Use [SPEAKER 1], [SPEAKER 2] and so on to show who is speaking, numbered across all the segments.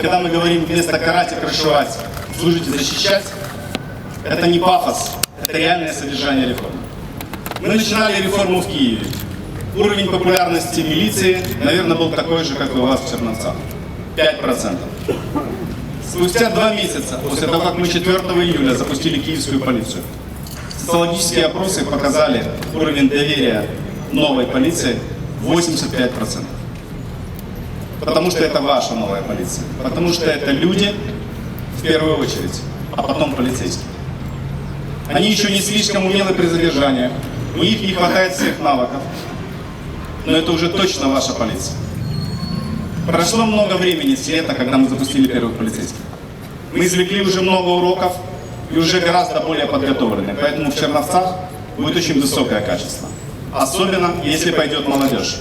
[SPEAKER 1] когда мы говорим вместо карать и крышевать, служить и защищать, это не пафос, это реальное содержание реформы. Мы начинали реформу в Киеве. Уровень популярности милиции, наверное, был такой же, как у вас в Черновцах. 5%. Спустя два месяца после того, как мы 4 июля запустили киевскую полицию, социологические опросы показали уровень доверия новой полиции 85%. Потому что это ваша новая полиция. Потому что это люди, в первую очередь, а потом полицейские. Они еще не слишком умелы при задержаниях, у них не хватает всех навыков, но это уже точно ваша полиция. Прошло много времени с лета, когда мы запустили первых полицейских. Мы извлекли уже много уроков и уже гораздо более подготовлены. Поэтому в Черновцах будет очень высокое качество. Особенно, если пойдет молодежь.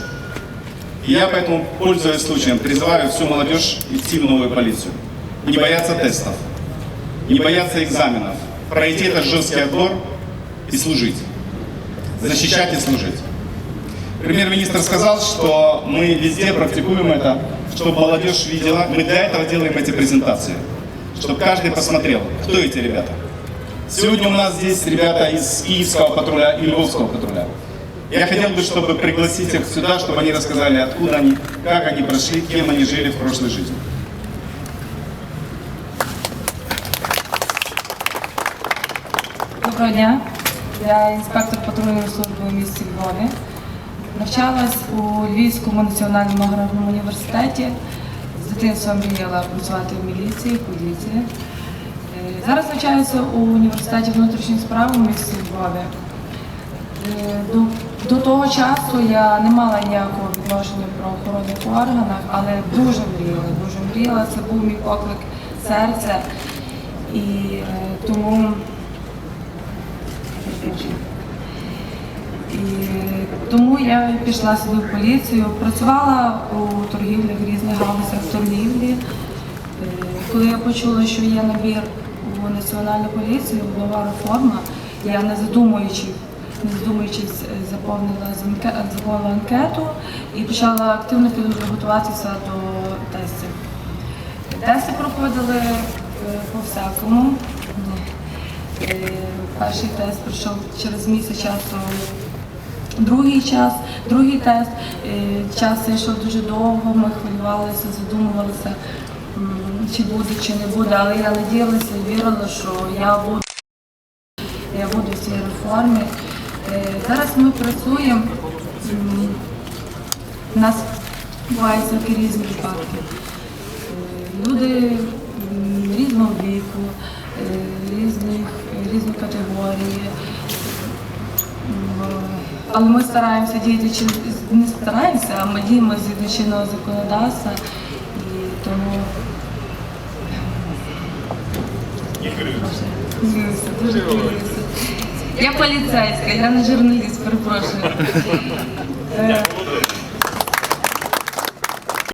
[SPEAKER 1] И я поэтому, пользуясь случаем, призываю всю молодежь идти в новую полицию. Не бояться тестов, не бояться экзаменов, пройти этот жесткий отбор и служить. Защищать и служить. Премьер-министр сказал, что мы везде практикуем это, чтобы молодежь видела. Мы для этого делаем эти презентации, чтобы каждый посмотрел, кто эти ребята. Сегодня у нас здесь ребята из Киевского патруля и Львовского патруля. Я хотел бы, чтобы пригласить их сюда, чтобы они рассказали, откуда они, как они прошли, кем они жили в прошлой жизни.
[SPEAKER 2] Доброго дня. Я інспектор патрульної служби у місті Львові. Навчалась у Львівському національному аграрному університеті. З дитинства мріяла працювати в міліції, поліції. Е, Зараз навчаюся у університеті внутрішніх справ у місті Львові. Е, До, до того часу я не мала ніякого відношення в правоохоронних органах, але дуже мріяла, дуже мріяла. Це був мій поклик серця. І е, тому і тому я пішла сюди в поліцію, працювала у торгівлі в різних галузях торгівлі. Е, Коли я почула, що є набір у національну поліцію, нова реформа, я не задумуючи, не задумуючись, е, заповнила заповнила анкету і почала активно підготуватися до тестів. Тести проходили е, по-всякому. Е, Перший тест пройшов через місяць часу. Другий час, другий тест, час йшов дуже довго, ми хвилювалися, задумувалися, чи буде, чи не буде, але я надіялася і вірила, що я буду, я буду в цій реформі. Е, Зараз ми працюємо. У нас бувають всякі різні випадки. Е, Люди різного віку, е, різних, різні категорії. Але ми стараємося діяти не стараємося, а ми діємо згідно чинного законодавства. І тому дуже хвилююся. Я поліцейська, я не журналіст, перепрошую.